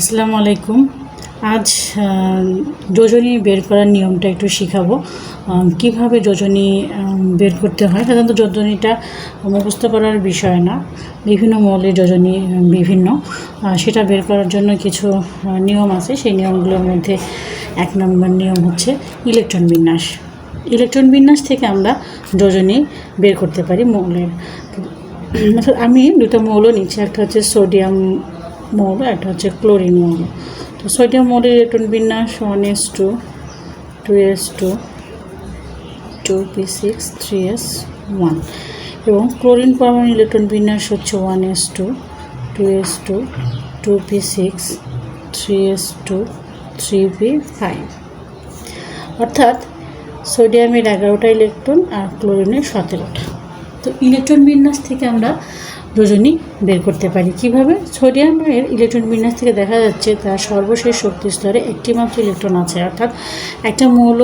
আসসালামু আলাইকুম। আজ যোজনী বের করার নিয়মটা একটু শেখাবো। কীভাবে যোজনী বের করতে হয়? সাধারণত যোজনীটা মুখস্থ করার বিষয় না। বিভিন্ন মৌলের যোজনী বিভিন্ন। সেটা বের করার জন্য কিছু নিয়ম আছে। সেই নিয়মগুলোর মধ্যে এক নম্বর নিয়ম হচ্ছে ইলেকট্রন বিন্যাস। ইলেকট্রন বিন্যাস থেকে আমরা যোজনী বের করতে পারি মৌলের। আমি দুটো মৌল নিচ্ছি। একটা হচ্ছে সোডিয়াম মৌল একটা হচ্ছে ক্লোরিন মৌল। তো সোডিয়াম মৌলের ইলেকট্রন বিন্যাস one S two two S two two P six three S one এবং ক্লোরিন পরমাণু ইলেকট্রন বিন্যাস হচ্ছে one S two two S two two P six three S two three P five অর্থাৎ সোডিয়ামের এগারোটা electron আর ক্লোরিনের সতেরোটা। তো ইলেকট্রন বিন্যাস থেকে আমরা যোজনী বের করতে পারি। কীভাবে? সোডিয়াম এর ইলেকট্রন বিন্যাস থেকে দেখা যাচ্ছে, তার সর্বশেষ শক্তি স্তরে একটি মাত্র ইলেকট্রন আছে। অর্থাৎ একটা মৌল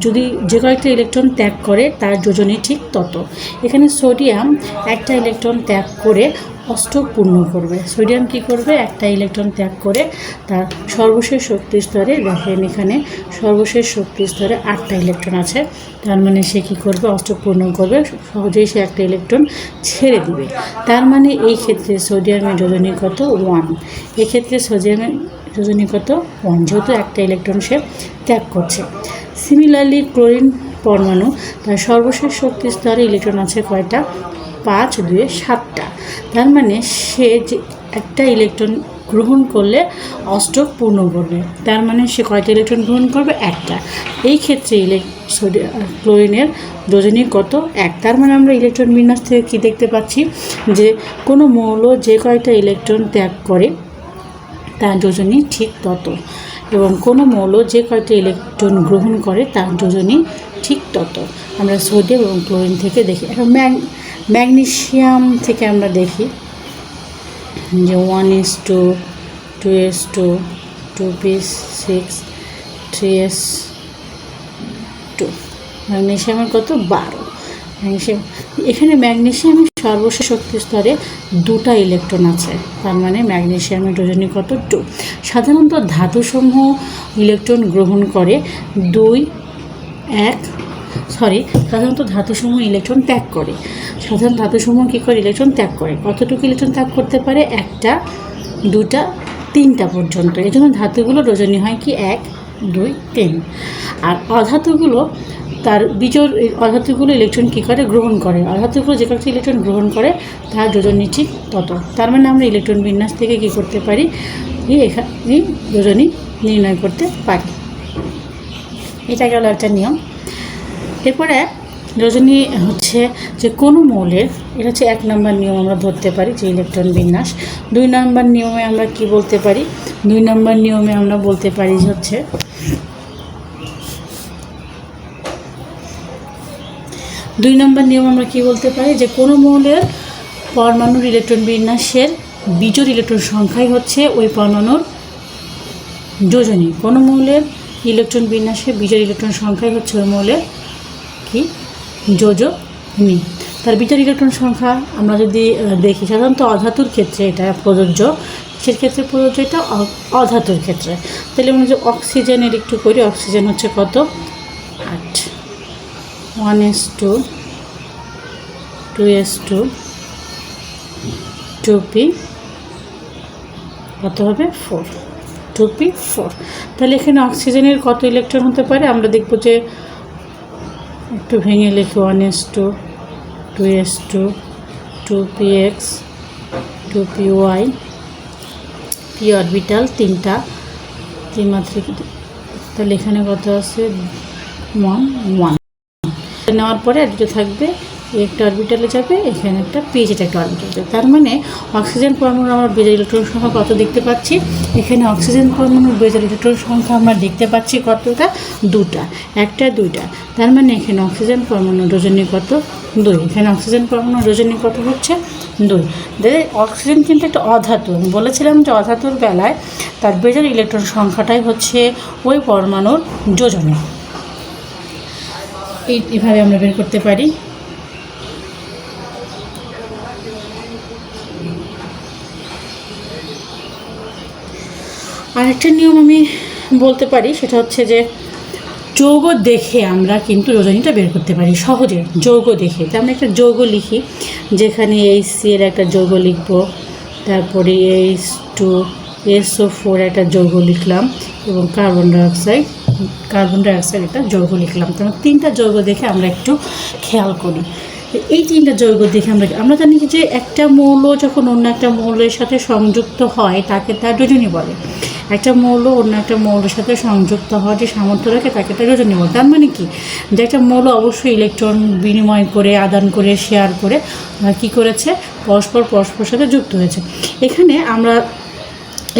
যদি যে কয়েকটা ইলেকট্রন ত্যাগ করে, তার যোজনী ঠিক তত। এখানে সোডিয়াম একটা ইলেকট্রন ত্যাগ করে অষ্টক পূর্ণ করবে। সোডিয়াম কি করবে? একটা ইলেকট্রন ত্যাগ করে তার সর্বশেষ শক্তি স্তরে, দেখেন এখানে সর্বশেষ শক্তি স্তরে আটটা ইলেকট্রন আছে। তার মানে সে কী করবে? অষ্টক পূর্ণ করবে। সহজেই সে একটা ইলেকট্রন ছেড়ে দিবে। তার মানে এই ক্ষেত্রে সোডিয়ামের যোজনী কত? ওয়ান। এক্ষেত্রে সোডিয়ামের যোজনী কত? ওয়ান। যেহেতু একটা ইলেকট্রন সে ত্যাগ করছে। সিমিলারলি ক্লোরিন পরমাণু, তার সর্বশেষ শক্তি স্তরে ইলেকট্রন আছে কয়টা? পাঁচ, দুয়ে সাতটা। তার মানে সে যে একটা ইলেকট্রন গ্রহণ করলে অষ্টক পূর্ণ করবে। তার মানে সে কয়টা ইলেকট্রন গ্রহণ করবে? একটা। এই ক্ষেত্রে সোডিয়াম ক্লোরিনের যোজনী কত? এক। তার মানে আমরা ইলেকট্রন বিন্যাস থেকে কী দেখতে পাচ্ছি? যে কোনো মৌল যে কয়টা ইলেকট্রন ত্যাগ করে, তার যোজনী ঠিক তত। এবং কোনো মৌল যে কয়টা ইলেকট্রন গ্রহণ করে তার যোজনী ঠিক তত। আমরা সোডিয়াম এবং ক্লোরিন থেকে দেখি। এখন ম্যাগ ম্যাগনেশিয়াম থেকে আমরা দেখি যে one S two two S two two P six three S two ম্যাগনেশিয়ামের কত? বারো। ম্যাগনেশিয়াম এখানে ম্যাগনেশিয়ামের সর্বশেষ শক্তি স্তরে দুটা ইলেকট্রন আছে। তার মানে ম্যাগনেশিয়ামের যোজনী কত টু সাধারণত ধাতুসমূহ ইলেকট্রন গ্রহণ করে দুই, এক সরি সাধারণত ধাতুসমূহ ইলেকট্রন ত্যাগ করে। সাধারণ ধাতুসমূহ কী করে? ইলেকট্রন ত্যাগ করে। কতটুকু ইলেকট্রন ত্যাগ করতে পারে? একটা, দুটা, তিনটা পর্যন্ত। এই জন্য ধাতুগুলো রজনী হয় কি? এক, দুই, তিন। আর অধাতুগুলো তার বিজোর অধাতুগুলো ইলেকট্রন কী করে? গ্রহণ করে। অধাতুগুলো যে কয়েকটি ইলেকট্রন গ্রহণ করে, তার যোজনী ঠিক তত। তার মানে আমরা ইলেকট্রন বিন্যাস থেকে কী করতে পারি? এখানে যোজনী নির্ণয় করতে পারি। এটা গেল একটা নিয়ম। এরপরে রজনী হচ্ছে যে কোনো মৌলের, এটা হচ্ছে এক নম্বর নিয়ম আমরা ধরতে পারি যে ইলেকট্রন বিন্যাস। দুই নম্বর নিয়মে আমরা কি বলতে পারি? দুই নম্বর নিয়মে আমরা বলতে পারি হচ্ছে দুই নম্বর নিয়ম আমরা কি বলতে পারি? যে কোনো মৌলের পরমাণুর ইলেকট্রন বিন্যাসের বিজোড় ইলেকট্রন সংখ্যাই হচ্ছে ওই পরমাণুর যোজনী। কোনো মৌলের ইলেকট্রন বিন্যাসে বিজোড় ইলেকট্রন সংখ্যাই হচ্ছে ওই মৌলের কি? যোজনী। তার বিজোড় ইলেকট্রন সংখ্যা আমরা যদি দেখি, সাধারণত অধাতুর ক্ষেত্রে এটা প্রযোজ্য। কিসের ক্ষেত্রে প্রযোজ্য? এটা অধাতুর ক্ষেত্রে। তাহলে আমরা যে অক্সিজেনের একটু করি, অক্সিজেন হচ্ছে কত? আট। One S two two S two two P কত হবে? ফোর টু পি ফোর তাহলে এখানে অক্সিজেনের কত ইলেকট্রন হতে পারে? আমরা দেখব যে একটু ভেঙে লিখি one S two two S two two P X two P Y P orbital তিনটা। তিন মাত্রিক তাহলে এখানে কত আছে? ওয়ান ওয়ান নেওয়ার পরে দুটো থাকবে, একটা অরবিটালে যাবে, এখানে একটা পেজ এটা একটা অরবিটাল যাবে। তার মানে অক্সিজেন পরমাণুর আমরা বেজার ইলেকট্রন সংখ্যা কত দেখতে পাচ্ছি? এখানে অক্সিজেন পরমাণুর বেজার ইলেকট্রন সংখ্যা আমরা দেখতে পাচ্ছি কতটা? দুটা, একটা, দুইটা। তার মানে এখানে অক্সিজেন পরমাণুর রজনী কত? দুই। এখানে অক্সিজেন পরমাণুর রজনী কত হচ্ছে? দুই। দেখে অক্সিজেন কিন্তু একটা অধাতু। আমি বলেছিলাম যে অধাতুর বেলায় তার বেজার ইলেকট্রন সংখ্যাটাই হচ্ছে ওই পরমাণুর যোজনী। এই এভাবে আমরা বের করতে পারি। আরেকটা নিয়ম আমি বলতে পারি, সেটা হচ্ছে যে যৌগ দেখে আমরা কিন্তু রজনীটা বের করতে পারি, সহজে যৌগ দেখে। তো আমরা একটা যৌগ লিখি, যেখানে এইচ সি এর একটা যৌগ লিখব, তারপরে এইচ টু এসও ফোর একটা যৌগ লিখলাম, এবং কার্বন ডাইঅক্সাইড কার্বন ডাইঅক্সাইড একটা যৌগ লিখলাম। তো তিনটা যৌগ দেখে আমরা একটু খেয়াল করি। এই তিনটা যৌগ দেখে আমরা আমরা জানি যে একটা মৌল যখন অন্য একটা মৌলের সাথে সংযুক্ত হয়, তাকে তার রজনী বলে। একটা মৌল অন্য একটা মৌলের সাথে সংযুক্ত হওয়ার যে সামর্থ্য রাখে তাকে তার রজনী বলে। তার মানে কি? যে একটা মৌল অবশ্যই ইলেকট্রন বিনিময় করে, আদান করে, শেয়ার করে কি করেছে? পরস্পর পরস্পর সাথে যুক্ত হয়েছে। এখানে আমরা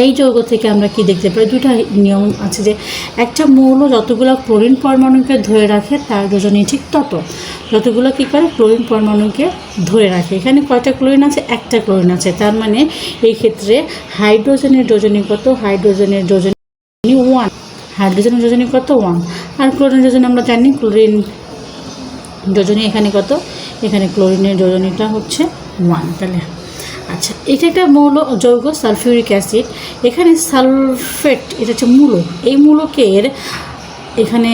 এই যৌগ থেকে আমরা কি দেখতে পাই? দুটা নিয়ম আছে যে একটা মৌল যতগুলো ক্লোরিন পরমাণুকে ধরে রাখে, তার রজনী ঠিক তত। যতগুলো কী করে? ক্লোরিন পরমাণুকে ধরে রাখে। এখানে কয়টা ক্লোরিন আছে? একটা ক্লোরিন আছে। তার মানে এই ক্ষেত্রে হাইড্রোজেনের যোজনী কত? হাইড্রোজেনের যোজনী ওয়ান। হাইড্রোজেনের যোজনী কত? ওয়ান। আর ক্লোরিন যোজনী আমরা জানি, ক্লোরিন যোজনী এখানে কত? এখানে ক্লোরিনের যোজনীটা হচ্ছে ওয়ান। তাহলে আচ্ছা এটা একটা মৌল যৌগ, সালফিউরিক অ্যাসিড। এখানে সালফেট, এটা হচ্ছে মূলক এই মূলকের এখানে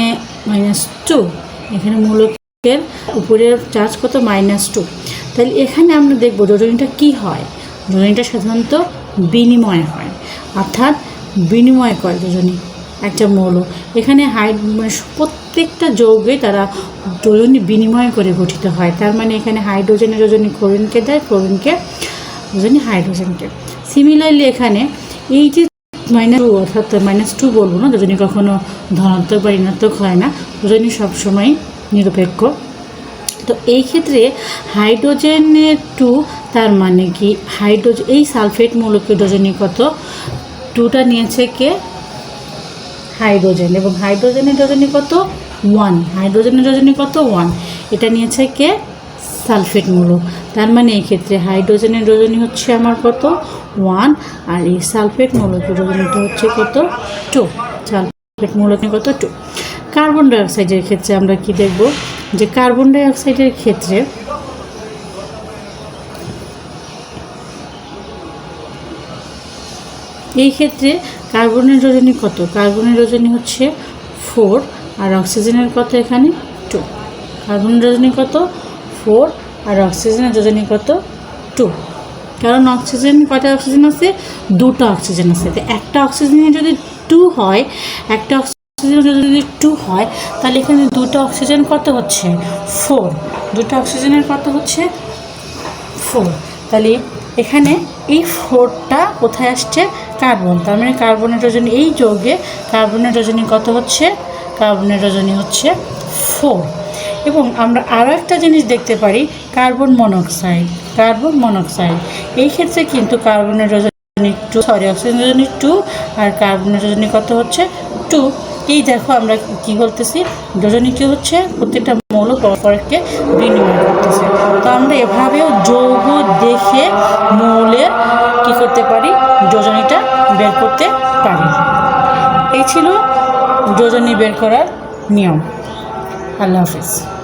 মাইনাস টু এখানে মূলকের উপরের চার্জ কত? মাইনাস টু তাহলে এখানে আমরা দেখব যোজনীটা কি হয়? যোজনীটা সাধারণত বিনিময় হয়। অর্থাৎ বিনিময় করে যোজনী, একটা মৌল। এখানে হাই মানে প্রত্যেকটা যৌগে তারা যোজনী বিনিময় করে গঠিত হয়। তার মানে এখানে হাইড্রোজেনের যোজনী ক্লোরিনকে দেয় ক্লোরিনকে যোজনী হাইড্রোজেনকে সিমিলারলি এখানে এই যে মাইনাস টু অর্থাৎ মাইনাস টু বলব না যোজনী কখনো ধনাত্মক বা ঋণাত্মক হয় না যোজনী সবসময় নিরপেক্ষ। তো এই ক্ষেত্রে হাইড্রোজেনের টু তার মানে কি? হাইড্রোজেন এই সালফেট মৌলকের যোজনী কত? টুটা নিয়েছে কে? হাইড্রোজেন এবং হাইড্রোজেনের যোজনী কত? ওয়ান হাইড্রোজেনের যোজনী কত? ওয়ান এটা নিয়েছে কে? সালফেট মূলক তার মানে এই ক্ষেত্রে হাইড্রোজেনের যোজনী হচ্ছে আমার কত? ওয়ান। আর এই সালফেট মূলকের যোজনীটা হচ্ছে কত? টু। সালফেট মূলকে কত? টু। কার্বন ডাইঅক্সাইডের ক্ষেত্রে আমরা কি দেখব? যে কার্বন ডাইঅক্সাইডের ক্ষেত্রে এই ক্ষেত্রে কার্বনের যোজনী কত? কার্বনের যোজনী হচ্ছে ফোর। আর অক্সিজেনের কত এখানে? টু। কার্বনের যোজনী কত? ফোর আর অক্সিজেনের যোজনী কত? টু কারণ অক্সিজেন কয়টা অক্সিজেন আছে? দুটো অক্সিজেন আছে। তো একটা অক্সিজেনে যদি টু হয়, একটা অক্সিজেন যদি টু হয়, তাহলে এখানে দুটো অক্সিজেন কত হচ্ছে? ফোর দুটো অক্সিজেনের কত হচ্ছে? ফোর তাহলে এখানে এই ফোরটা কোথায় আসছে? কার্বন তার মানে কার্বনের রজনী এই যৌগে কার্বনের রজনী কত হচ্ছে? কার্বনের রজনী হচ্ছে ফোর এবং আমরা আরও একটা জিনিস দেখতে পারি, কার্বন মনোক্সাইড কার্বন মনোক্সাইড। এই ক্ষেত্রে কিন্তু কার্বনের রজনী টু, সরি, অক্সিজেন টু আর কার্বনের রজনী কত হচ্ছে? টু। এই দেখো আমরা কি বলতেছি যোজনী কি হচ্ছে প্রত্যেকটা মৌল পরস্পরকে বিনিময় করতেছে। তো আমরা এভাবেও যৌগ দেখে মৌলের কি করতে পারি যোজনীটা বের করতে পারি। এই ছিল যোজনী বের করার নিয়ম। আল্লাহ হাফিজ